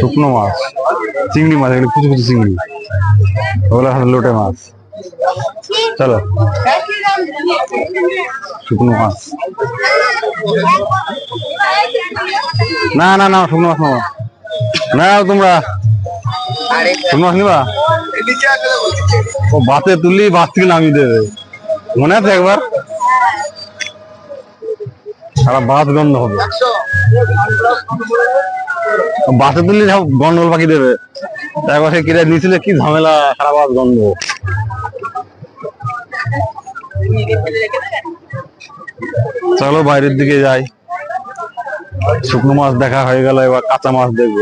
শুকনো মাছ চিংড়ি মাছ এগুলো কুচু কুচু চিংড়ি। ওগুলো লোটে মাছ। চলো। শুকনো মাছ। না না না, শুকনো মাছ নেব। না তোমরা। শুকনো মাছ নিবা? ও, বাতে তুললি বাস থেকে নামিয়ে দেবে। মনে আছে একবার? সারা বাস গন্ধ হবে। বাসে তুললে, সব গন্ডগোল পাখি দেবে। তারপর সে কিনে নিয়েছিল, কি ঝামেলা, সারা বাস গন্ধ। চলো বাইরের দিকে যাই। শুকনো মাছ দেখা হয়ে গেল, এবার কাঁচা মাছ দেখব।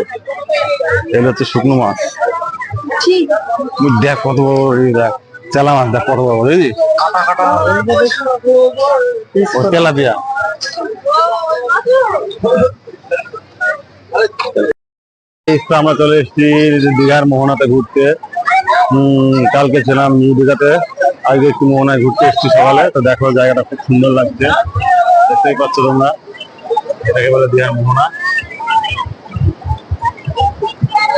এগুলো হচ্ছে শুকনো মাছ। দেখ কত বড় বড় দেখ। চেলা মাছ, দেখ কত বড় বড় বুঝলি ও তেলাপিয়া। আমরা চলে এসেছি দীঘার মোহনাতে ঘুরতে। কালকে ছিলাম নিউ দীঘাতে। আজকে একটু মোহনায় ঘুরতে এসেছি সকালে, তো দেখো জায়গাটা খুব সুন্দর লাগছে। দেখতেই পাচ্ছ তোমরা। এটাকে বলে দীঘার মোহনা।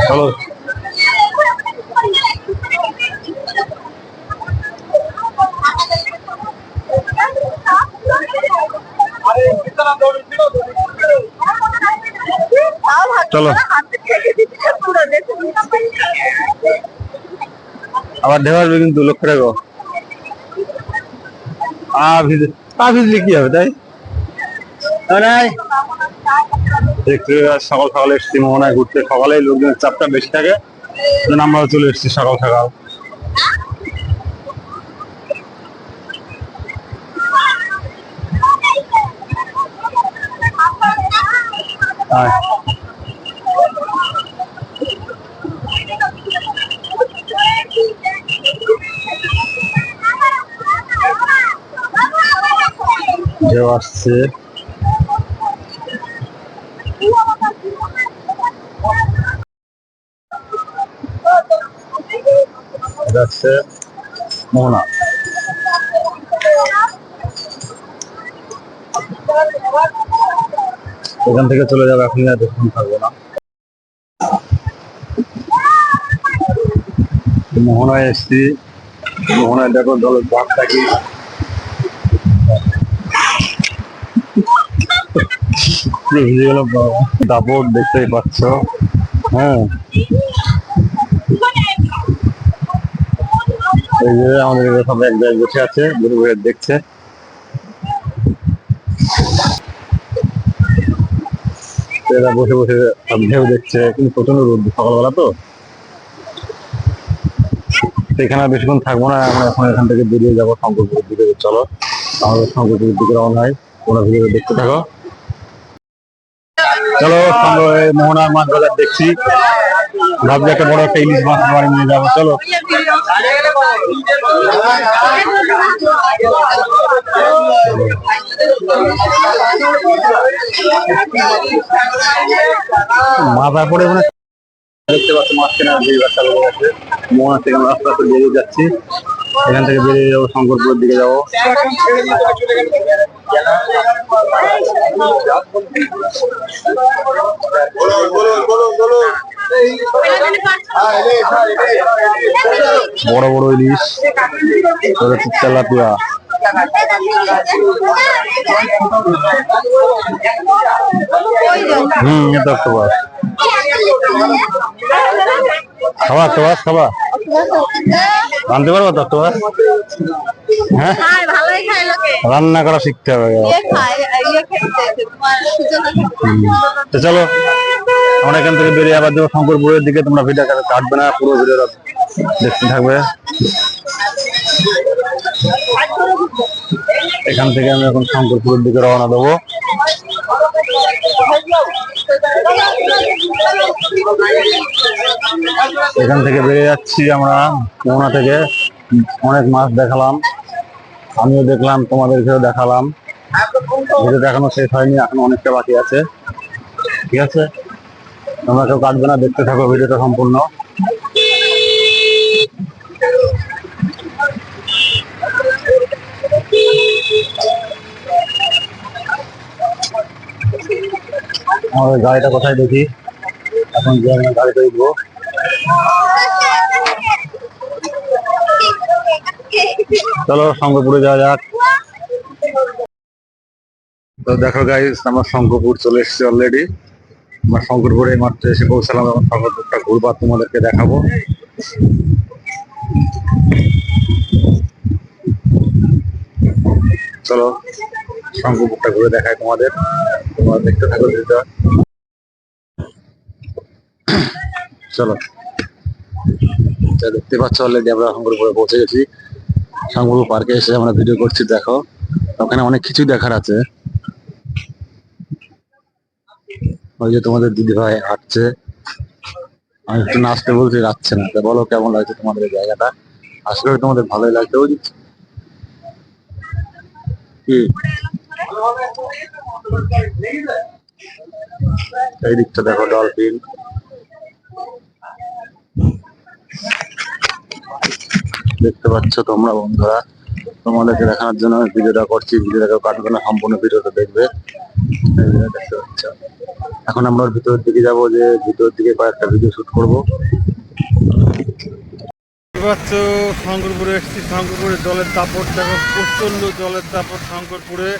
চলো। চলো। আবার আসবে কিন্তু লক্ষ্য রাখো। আ ভিজে, পা ভিজলে কি হবে তাই? সকাল সকাল এসেছি মোহনায় ঘুরতে সকালে লোকজনের চাপটা বেশি থাকে আমরাও চলে এসেছি সকাল সকাল আয়। ঢেউ আসছে। এটা হচ্ছে মোহনা। এখান থেকে চলে যাবে, এখন আর বেশিক্ষণ থাকব না। মোহনায় এসছি। মোহনায় দেখো দলের বাঘটা কি ভিজে দেখতেই পাচ্ছ। হ্যাঁ। এই যে আমাদের সবাই এক জায়গায় বসে আছে, ঘুরে ঘুরে দেখছে। এরা বসে বসে সব ঢেউ দেখছে, কিন্তু প্রচণ্ড রোদ সকালবেলা তো। আর বেশিক্ষণ থাকব না, আমরা এখন এখান থেকে বেরিয়ে যাব শঙ্করপুরের দিকে। চলো, আমাদের শঙ্করপুরের দিকে রওনা হয়, ওরা ভিডিও দেখতে থাকো। চলো মোহনার মাছ বাজার দেখছি। ভাবছি একটা বড় একটা ইলিশ মাছ বাড়ি নিয়ে যাব, চলো। মাথার পরে মানে দেখতে পাচ্ছ মাছ কেনার যে ব্যবসা লোক আছে। মোহনা থেকে আস্তে আস্তে বেরিয়ে যাচ্ছি। এখান থেকে বেরিয়ে যাব, শঙ্করপুরের দিকে যাব। বড় বড় ইলিশ তেলাপিয়া হুম এটা একটা বাস খাবা একটা বাস খাবা আনতে পারব তো বাস হ্যাঁ রান্না করা শিখতে হবে ইয়ে ইয়ে তোমার তো চলো আমরা এখান থেকে বেরিয়ে আবার যাব শঙ্করপুরের দিকে তোমরা ভিডিও কাটবে না পুরো ভিডিও দেখতে থাকবে এখান থেকে আমি এখন শঙ্করপুরের দিকে রওনা দেবো এখান থেকে বেরিয়ে যাচ্ছি আমরা মোহনা থেকে। অনেক মাছ দেখালাম। আমিও দেখলাম, তোমাদেরকেও দেখালাম। ভিডিও দেখানো শেষ হয়নি, এখন অনেকটা বাকি আছে। ঠিক আছে? তোমরা কেউ কাটবে না, দেখতে থাকো ভিডিওটা সম্পূর্ণ। আমাদের গাড়িটা কোথায় দেখি? এখন যে আমরা গাড়িতে উঠবো। চলো শঙ্করপুরে যাওয়া যাক। তো দেখো গাইস আমার শঙ্করপুর চলে এসেছি অলরেডি আমরা শঙ্করপুরে মাত্র এসে পৌঁছালাম এবং শঙ্করপুরটা ঘুরবার তোমাদেরকে দেখাবো। চলো শঙ্করপুরটা ঘুরে দেখায় তোমাদের। তোমরা দেখতে থাকো ভিডিওটা চলো। দেখতে পাচ্ছ অলরেডি আমরা শঙ্করপুরে পৌঁছে গেছি। শঙ্করপুর পার্কে এসে আমরা ভিডিও করছি, দেখো। ওখানে অনেক কিছুই দেখার আছে। ওই যে তোমাদের দিদি ভাই হাঁটছে। আমি একটু নাচতে বলছি, যাচ্ছে না। তা বলো, কেমন লাগছে তোমাদের জায়গাটা? আশা তোমাদের ভালোই লাগছে। ওই কি? এই দিকটা দেখো ডলফিন দেখতে পাচ্ছ তোমরা বন্ধুরা। তোমাদেরকে দেখানোর জন্য আমি ভিডিওটা করছি। ভিডিওটাকে কাটবে না, সম্পূর্ণ ভিডিওটা দেখবে। দেখতে পাচ্ছ। এখন আমরা ভিতরের দিকে যাব যে ভিতরের দিকে কয়েকটা ভিডিও শুট করব। পাচ্ছ, শঙ্করপুরে এসেছি। শঙ্করপুরে জলের দাপট, দেখো প্রচণ্ড জলের দাপট শঙ্করপুরে।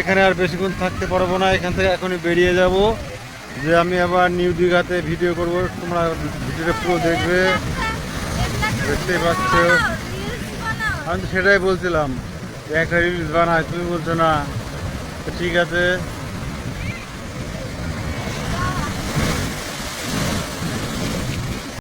এখানে আর বেশিক্ষণ থাকতে পারব না। এখান থেকে এখনই বেরিয়ে যাব। যে আমি আবার নিউ দীঘাতে ভিডিও করব, তোমরা ভিডিওটা পুরো দেখবে। দেখতেই পাচ্ছ। আমি তো সেটাই বলছিলাম একটা রিলস বানায় তুমি বলছো না। ঠিক আছে।